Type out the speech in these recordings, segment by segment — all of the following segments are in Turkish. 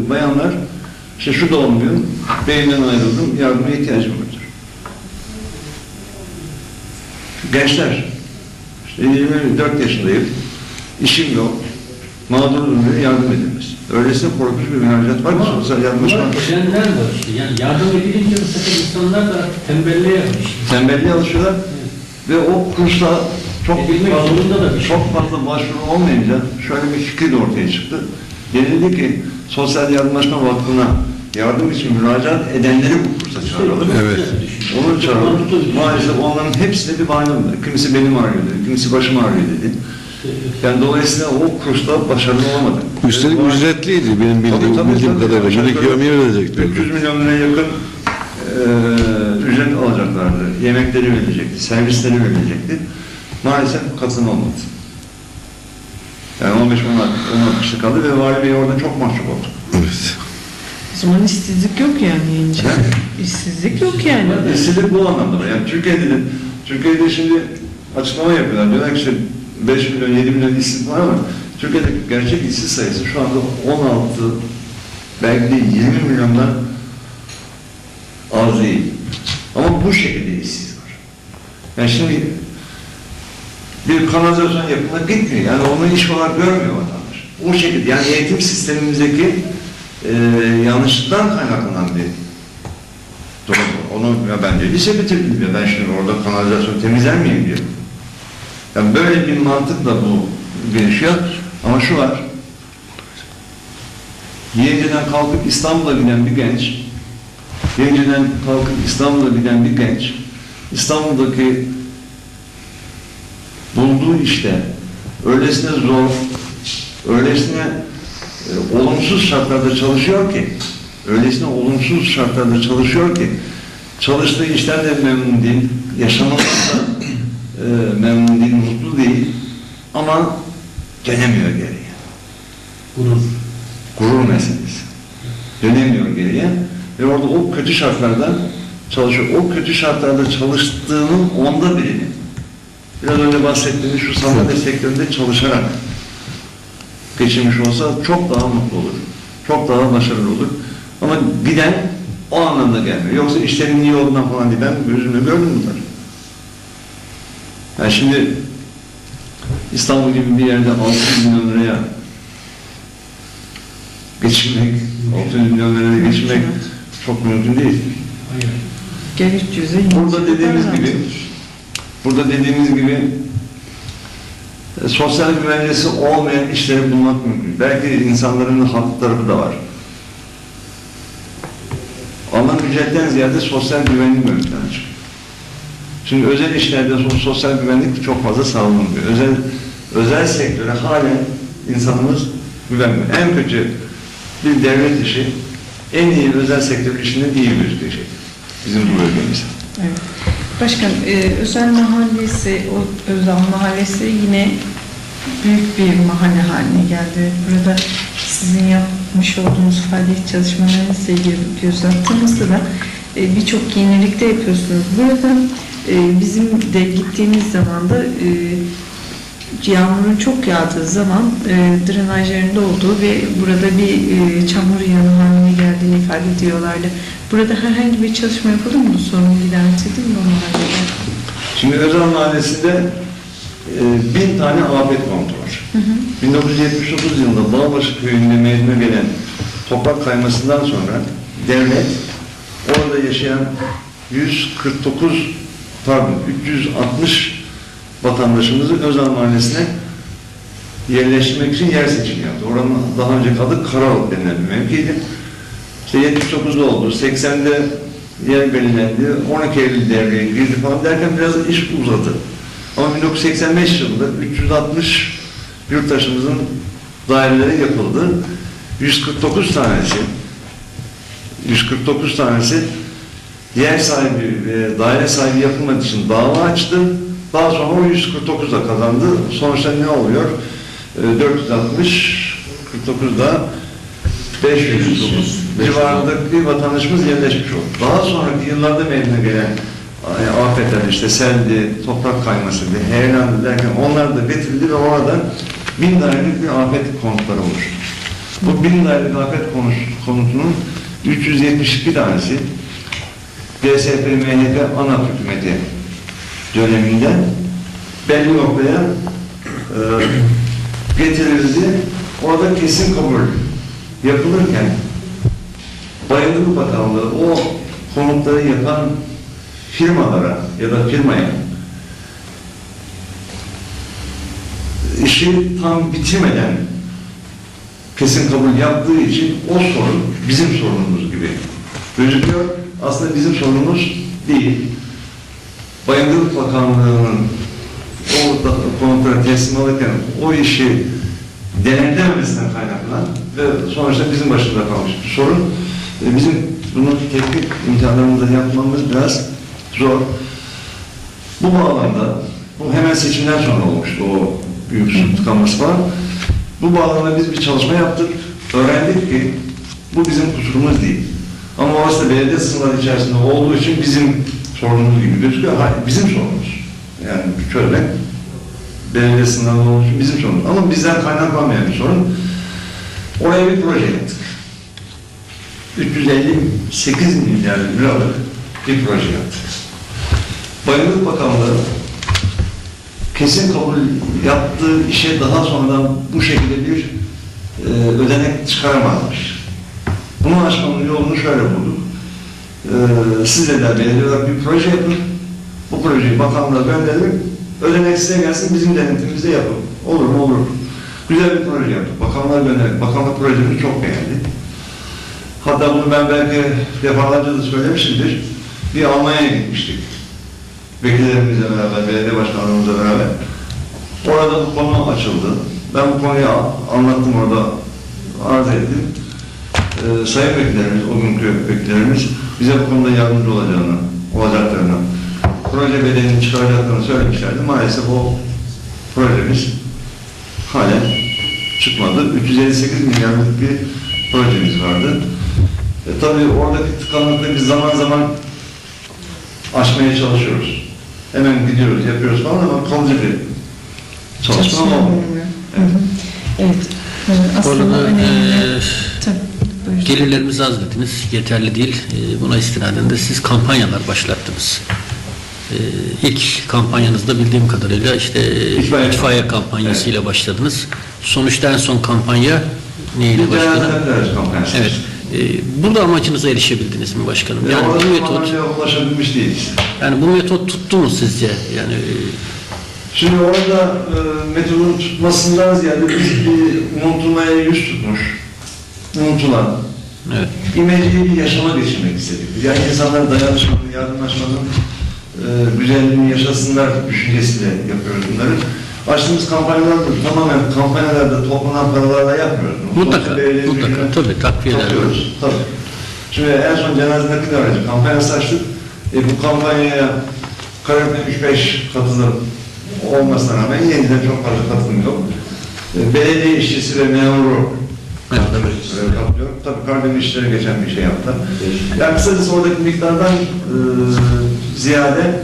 Bayanlar işte şu da olmuyor, beyimden ayrıldım, yardıma ihtiyacım vardır. Gençler, işte 24 yaşındayım, işim yok, mağdurum diye yardım edilmez. Öylesine korkunç bir müracaat var ki sosyal yardımlaşma. Ama edenler var işte. Yani yardım edilince bu sefer insanlar da tembelliğe yapmış. Tembelliğe alışıyorlar ve o kursla çok Edilmek fazla, zorunda da bir şey. çok fazla başvuru olmayınca şöyle bir fikir de ortaya çıktı. Denildi ki Sosyal Yardımlaşma Vakfı'na yardım için müracaat edenleri bu kursa çağıralım. Evet. Onu çağıralım. Maalesef onların hepsine bir bahane buldu. Kimisi benim ağrıyor dedi, kimisi başım ağrıyor dedi. Yani dolayısıyla o kursta başarılı olamadı. Üstelik Ee, ücretliydi benim bildiğim, Tabii, tabii, bildiğim tabii. kadarıyla. Günlük yemeği verecekti. 300 milyon liraya yakın e, ücret alacaklardı. Yemekleri verilecekti, servisleri verilecekti. Maalesef katılım Yani 15 16 kişi kaldı ve Vali Bey orada çok mahcup oldu. Evet. O zaman işsizlik yok yani İnce. Evet. İşsizlik yok yani. İşsizlik bu anlamda var. Yani Türkiye'de de, Türkiye'de şimdi açıklama yapıyorlar. Diyorlar ki işte 5 milyon, 7 milyon işsiz var ama Türkiye'de gerçek işsiz sayısı şu anda 16, belki de 20 milyondan az değil. Ama bu şekilde işsiz var. Yani şimdi bir kanalizasyon yapımına gitmiyor. Yani onu iş olarak görmüyor vatandaş. O şekilde yani eğitim sistemimizdeki e, yanlışlıktan kaynaklanan bir durum. Onu ya ben de lise bitirdim diyor. Ben şimdi orada kanalizasyon temizler miyim diyor. Yani böyle bir mantıkla bu gelişiyor. Ama şu var. Yeniden kalkıp İstanbul'a giden bir genç, yeniden kalkıp İstanbul'a giden bir genç, İstanbul'daki bulduğu işte öylesine zor, öylesine e, olumsuz şartlarda çalışıyor ki, öylesine olumsuz şartlarda çalışıyor ki, çalıştığı işten de memnun değil, yaşamaktan da e, memnun değil, mutlu değil ama dönemiyor geriye. Gurur. Gurur meselesi. Dönemiyor geriye ve orada o kötü şartlarda çalışıyor. O kötü şartlarda çalıştığının onda birini biraz önce bahsettiğimiz şu sanayi sektöründe çalışarak geçirmiş olsa çok daha mutlu olur. Çok daha başarılı olur. Ama giden o anlamda gelmiyor. Yoksa işlerin iyi olduğundan falan değil. Ben gözümle gördüm bunları. Yani şimdi İstanbul gibi bir yerde 600 milyon liraya geçinmek, 600 milyon liraya geçinmek çok mümkün değil. Hayır. Gel 300'e Burada dediğimiz gibi burada dediğimiz gibi e, sosyal güvencesi olmayan işleri bulmak mümkün. Belki insanların haklı tarafı da var. Alınan ücretten ziyade sosyal güvenlik ön plana. Şimdi özel işlerde so- sosyal güvenlik çok fazla sağlanmıyor. Özel özel sektöre halen insanımız güvenmiyor. En kötü bir devlet işi en iyi özel sektör işinden iyi gözükecek. Bizim bu bölgemizde. Evet. Başkan, e, özel mahallesi, o özel mahallesi yine büyük bir mahalle haline geldi. Burada sizin yapmış olduğunuz faaliyet çalışmalarınızla ilgili göz attığımızda da e, birçok yenilik de yapıyorsunuz. Burada e, bizim de gittiğimiz zaman da e, yağmurun çok yağdığı zaman e, drenajlarında olduğu ve burada bir e, çamur geldiğini ifade ediyorlardı. Burada herhangi bir çalışma yapıldı mı bu sorunu gidertildi mi mahallede? Şimdi Özel Mahallesi'nde e, bin tane afet kontu var. Hı hı. 1979 yılında Dağbaşı köyünde meydana gelen toprak kaymasından sonra devlet orada yaşayan 149 pardon 360 vatandaşımızı Özel Mahallesi'ne yerleştirmek için yer seçimi yaptı. Oranın daha önceki adı Karaoğlu denilen bir mevkiydi. İşte 79'da oldu, 80'de yer belirlendi, 12 Eylül devreye girdi falan derken biraz iş uzadı. Ama 1985 yılında 360 yurttaşımızın daireleri yapıldı. 149 tanesi 149 tanesi yer sahibi ve daire sahibi yapılmak için dava açtı. Daha sonra o 149 da kazandı. Sonuçta ne oluyor? Ee, 460 49'da 509 civarındaki vatandaşımız yerleşmiş oldu. Daha sonraki yıllarda meydana gelen afetler işte seldi, toprak kaymasıydı, heyelandı derken onlar da getirildi ve orada bin dairelik bir afet konutları oluştu. Bu bin daireli afet konutunun 372 tanesi DSP MHP ana hükümeti döneminde belli noktaya e, getirildi. Orada kesin kabul yapılırken Bayındırlık Bakanlığı o konutları yapan firmalara ya da firmaya işi tam bitirmeden kesin kabul yaptığı için o sorun bizim sorunumuz gibi gözüküyor. Aslında bizim sorunumuz değil. Bayındırlık Bakanlığı'nın o konutları teslim alırken o işi denetlememesinden kaynaklanan ve sonuçta bizim başımıza kalmış bir sorun. E, Bizim bunu tepki imkanlarımızda yapmamız biraz zor. Bu bağlamda, bu hemen seçimden sonra olmuştu o büyük su tıkanması falan. Bu bağlamda biz bir çalışma yaptık. Öğrendik ki bu bizim kusurumuz değil. Ama orası da belediye sınırları içerisinde olduğu için bizim sorunumuz gibi gözüküyor. Hayır, bizim sorunumuz. Yani çözmek belediye olduğu için bizim sorunumuz. Ama bizden kaynaklanmayan bir sorun. Oraya bir proje yaptık. 358 milyar liralık bir proje yaptık. Bayındırlık Bakanlığı kesin kabul yaptığı işe daha sonradan bu şekilde bir e, ödenek çıkaramazmış. Bunu aşmanın yolunu şöyle bulduk. E, siz de belediye bir proje yapın. Bu projeyi bakanlığa gönderin. Ödenek size gelsin bizim denetimimizde yapın. Olur mu? Olur. Güzel bir proje yaptık. Bakanlığa gönderdik. Bakanlık projemizi çok beğendi. Hatta bunu ben belki defalarca da söylemişimdir. Bir Almanya'ya gitmiştik. Vekillerimizle beraber, belediye başkanlarımızla beraber. Orada bu konu açıldı. Ben bu konuyu anlattım orada, arz ettim. Ee, sayın vekillerimiz, o günkü vekillerimiz bize bu konuda yardımcı olacağını, olacaklarını, proje bedelini çıkaracaklarını söylemişlerdi. Maalesef o projemiz halen çıkmadı. 358 milyarlık bir projemiz vardı. E, tabii oradaki tıkanıklığı biz zaman zaman aşmaya çalışıyoruz. Hemen gidiyoruz, yapıyoruz falan ama kalıcı bir çalışma olmuyor. Evet. Evet. Aslında Orada önemli. e, Tabii, gelirlerimiz az dediniz, yeterli değil. E, buna istinaden de siz kampanyalar başlattınız. E, ilk kampanyanızda bildiğim kadarıyla işte İtfaiye. itfaiye, kampanyasıyla başladınız. Sonuçta en son kampanya neyle başladı? Evet. E, burada amacınıza erişebildiniz mi başkanım? Yani Yani bu metot, ulaşabilmiş değiliz. yani bu metot tuttu mu sizce? Yani e, Şimdi orada e, metodun tutmasından ziyade biz bir unutulmaya yüz tutmuş, unutulan, evet. imece bir yaşama geçirmek istedik. Yani insanlar dayanışmanın, yardımlaşmanın e, güzelliğini yaşasınlar düşüncesiyle yapıyoruz bunları. Açtığımız kampanyalar da tamamen kampanyalarda toplanan paralarla yapmıyoruz. Mutlaka, Sonuçta mutlaka. Tabii takviyeler. Topluyoruz. Tabii. Şimdi en son cenaze nakil aracı kampanyası açtık. E, bu kampanyaya Karabük'te 3-5 katılım olmasına rağmen yeniden çok fazla katılım yok. E, belediye işçisi ve memuru Evet. Öyle. Tabii Karadeniz işleri geçen bir şey yaptı. Yani kısacası oradaki miktardan e, ziyade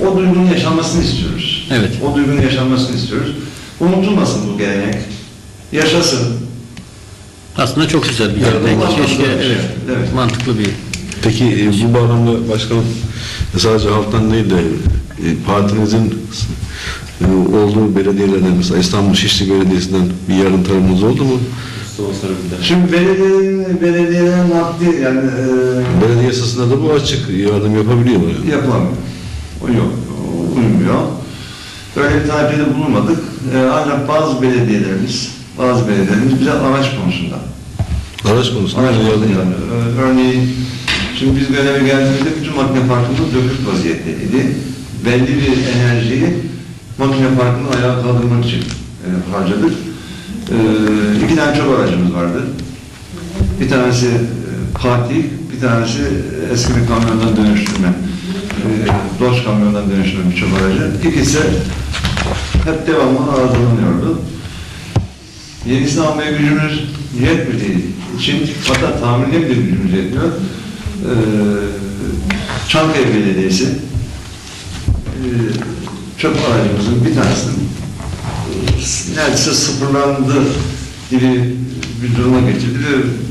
o duygunun yaşanmasını istiyoruz. Evet. O duygunun yaşanmasını istiyoruz. Unutulmasın bu gelenek. Yaşasın. Aslında çok güzel bir gelenek. Keşke evet, Evet. mantıklı bir Peki e, bu bağlamda başkanım sadece halktan değil de e, partinizin e, olduğu belediyelerden mesela İstanbul Şişli Belediyesi'nden bir yardım talebiniz oldu mu? Şimdi belediyenin, belediyelerin maddi yani e, Belediye yasasında da bu açık yardım yapabiliyor mu? Yani? yapılamıyor. O yok. O uymuyor. Böyle bir talepte bulunmadık. E, ancak bazı belediyelerimiz, bazı belediyelerimiz bize araç konusunda Araç konusunda Araç yardım konusunda yani. Ee, Örneğin şimdi biz göreve geldiğimizde bütün makine parkımız dökük vaziyetteydi. Belli bir enerjiyi makine parkını ayağa kaldırmak için e, harcadık. E, iki tane çöp aracımız vardı. Bir tanesi e, Fatih, bir tanesi eski bir kamyondan dönüştürme. E, Dodge kamyondan dönüştürme bir çöp aracı. İkisi hep devamlı arızalanıyordu. Yenisini almaya gücümüz yetmediği için hatta tamirine bile gücümüz yetmiyor. Ee, Çankaya Belediyesi e, çöp aracımızın bir tanesinin e, neredeyse sıfırlandı gibi bir duruma getirdi ve